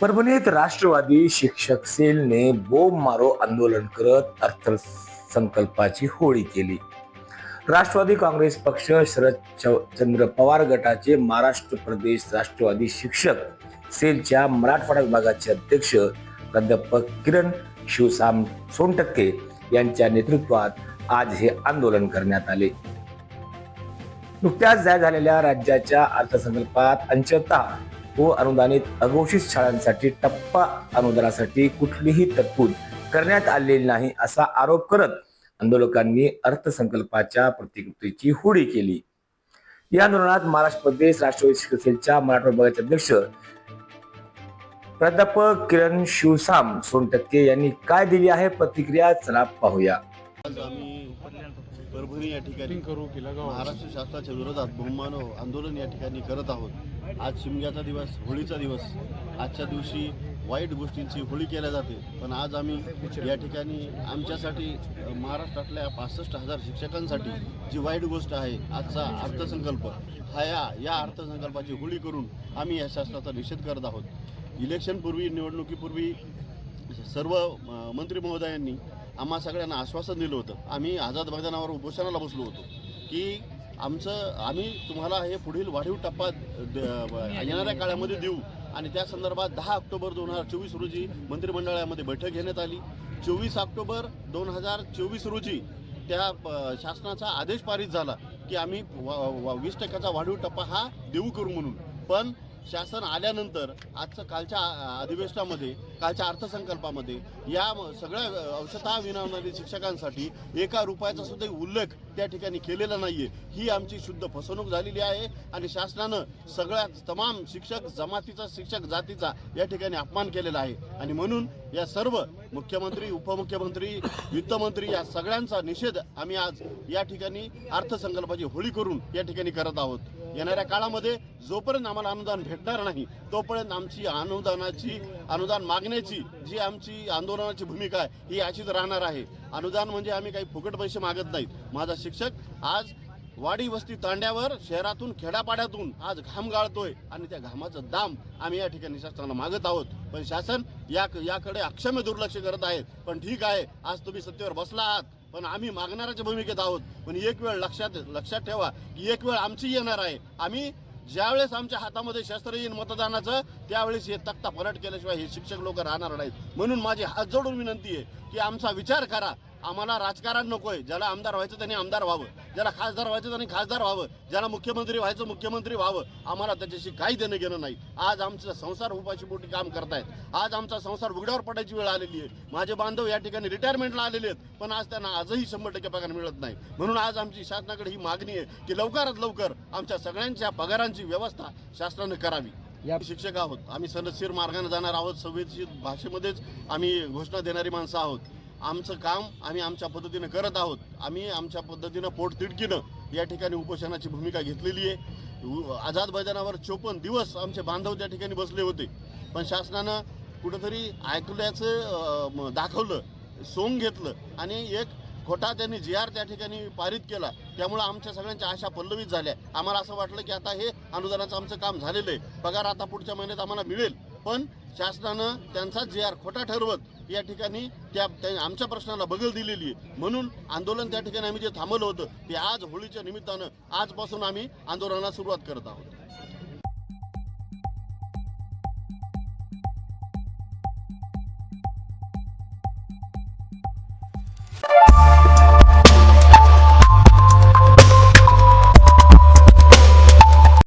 परभणीत राष्ट्रवादी शिक्षक सेलने बोंब मारो आंदोलन करत अर्थसंकल्पाची होळी केली. राष्ट्रवादी काँग्रेस पक्ष शरद चंद्र पवार गटाचे महाराष्ट्र प्रदेश राष्ट्रवादी शिक्षक सेलच्या मराठवाडा विभागाचे अध्यक्ष प्राध्यापक किरण शिवसाम सोनटक्के यांच्या नेतृत्वात आज हे आंदोलन करण्यात आले. नुकत्याच जाहीर झालेल्या राज्याच्या अर्थसंकल्पात अंशतः व अनुदानित अघोषित शाळांसाठी टप्पा अनुदानासाठी कुठलीही तरतूद करण्यात आलेली नाही असा आरोप करत आंदोलकांनी अर्थसंकल्पाच्या प्रतिकृतीची होडी केली. या आंदोलनात महाराष्ट्र प्रदेश राष्ट्रवादी शिक्षक सेलच्या मराठवाडा विभागाचे अध्यक्ष प्राध्यापक किरण शिवसाम सोनटक्के यांनी काय दिली आहे प्रतिक्रिया? चला पाहूया. आज आम्ही परभणी या ठिकाणी महाराष्ट्र शासनाच्या विरोधात बहुमानव आंदोलन या ठिकाणी करत आहोत. आज शिमग्याचा दिवस होळीचा दिवस. आजच्या दिवशी वाईट गोष्टींची होळी केल्या जाते. पण आज आम्ही या ठिकाणी आमच्यासाठी महाराष्ट्रातल्या पासष्ट हजार शिक्षकांसाठी जी वाईट गोष्ट आहे आजचा अर्थसंकल्प हा या या अर्थसंकल्पाची होळी करून आम्ही या शासनाचा निषेध करत आहोत. इलेक्शनपूर्वी निवडणुकीपूर्वी सर्व मंत्री महोदयांनी आम्हा सगळ्यांना आश्वासन दिलं होतं. आम्ही आझाद मैदानावर उपोषणाला बसलो होतो की आमचं आम्ही तुम्हाला हे पुढील वाढीव टप्पा द- येणाऱ्या काळामध्ये देऊ. आणि त्या संदर्भात दहा ऑक्टोबर दोन हजार चोवीस रोजी मंत्रिमंडळामध्ये बैठक घेण्यात आली. चोवीस ऑक्टोबर दोन हजार चोवीस रोजी त्या शासनाचा आदेश पारित झाला की आम्ही व- वीस टक्क्याचा वाढीव टप्पा हा देऊ करू म्हणून. पण शासन आल्यानंतर आजचं कालच्या अधिवेशनामध्ये कालच्या अर्थसंकल्पामध्ये या सगळ्या अंशतः विनामूल्य शिक्षकांसाठी एका रुपयाचा सुद्धा उल्लेख त्या ठिकाणी केलेला नाहीये. ही आमची शुद्ध फसवणूक झालेली आहे आणि शासनानं सगळ्या तमाम शिक्षक जमातीचा शिक्षक जातीचा या ठिकाणी अपमान केलेला आहे. आणि म्हणून या सर्व मुख्यमंत्री उपमुख्यमंत्री वित्तमंत्री या सगळ्यांचा निषेध आम्ही आज या ठिकाणी अर्थसंकल्पाची होळी करून या ठिकाणी करत आहोत. येणाऱ्या काळामध्ये जोपर्यंत आम्हाला अनुदान भेटणार नाही तोपर्यंत आमची अनुदानाची अनुदान मागण्याची जी आमची आंदोलनाची भूमिका आहे ही अशीच राहणार आहे. अनुदान म्हणजे आम्ही काही फुकट पैसे मागत नाहीत. माझा शिक्षक आज वाडी वस्ती तांड्यावर शहरातून खेड्यापाड्यातून आज घाम गाळतोय आणि त्या घामाचं दाम आम्ही या ठिकाणी शासनाला मागत आहोत. पण शासन या याकडे अक्षम्य दुर्लक्ष करत आहेत. पण ठीक आहे आज तुम्ही सत्तेवर बसला आहात. पण आम्ही मागणाऱ्याच्या भूमिकेत आहोत. पण एक वेळ लक्षात लक्षात ठेवा की एक वेळ आमची येणार आहे. आम्ही ज्यावेळेस आमच्या हातामध्ये शस्त्र येईल मतदानाचं त्यावेळेस हे तक्ता पलट केल्याशिवाय हे शिक्षक लोक राहणार नाहीत. म्हणून माझी हात जोडून विनंती आहे की आमचा विचार करा. आम्हाला राजकारण नकोय. ज्याला आमदार व्हायचं त्यांनी आमदार व्हावं. ज्याला खासदार व्हायचं त्यांनी खासदार व्हावं. ज्याला मुख्यमंत्री व्हायचं मुख्यमंत्री व्हावं. आम्हाला त्याच्याशी काही देणं घेणं नाही. आज आमचा संसार उपाशी पोटी काम करतायत. आज आमचा संसार उघड्यावर पडायची वेळ आलेली आहे. माझे बांधव या ठिकाणी रिटायरमेंटला आलेले आहेत. पण आज त्यांना आजही शंभर टक्के पगार मिळत नाही. म्हणून आज आमची शासनाकडे ही मागणी आहे की लवकरात लवकर आमच्या सगळ्यांच्या पगारांची व्यवस्था शासनाने करावी. या शिक्षक आहोत. आम्ही सनदशीर मार्गाने जाणार आहोत. संवेदनशील भाषेमध्येच आम्ही घोषणा देणारी माणसं आहोत. आमचं काम आम्ही आमच्या पद्धतीनं करत आहोत. आम्ही आमच्या पद्धतीनं पोटतिडकीनं या ठिकाणी उपोषणाची भूमिका घेतलेली आहे. उ- आझाद मैदानावर चोपन्न दिवस आमचे बांधव त्या ठिकाणी बसले होते. पण शासनानं कुठंतरी ऐकल्याचं दाखवलं सोंग घेतलं आणि एक खोटा त्यांनी जी आर त्या ठिकाणी पारित केला. त्यामुळं आमच्या सगळ्यांच्या आशा पल्लवित झाल्या. आम्हाला असं वाटलं की आता हे अनुदानाचं आमचं काम झालेलं आहे. पगार आता पुढच्या महिन्यात आम्हाला मिळेल. पण शासनानं त्यांचा जे आर खोटा ठरवत या ठिकाणी त्या त्या- आमच्या प्रश्नाला बगल दिलेली आहे. म्हणून आंदोलन त्या ठिकाणी आम्ही जे थांबवलं होतं ते आज होळीच्या निमित्तानं आजपासून आम्ही आंदोलनाला सुरुवात करत आहोत.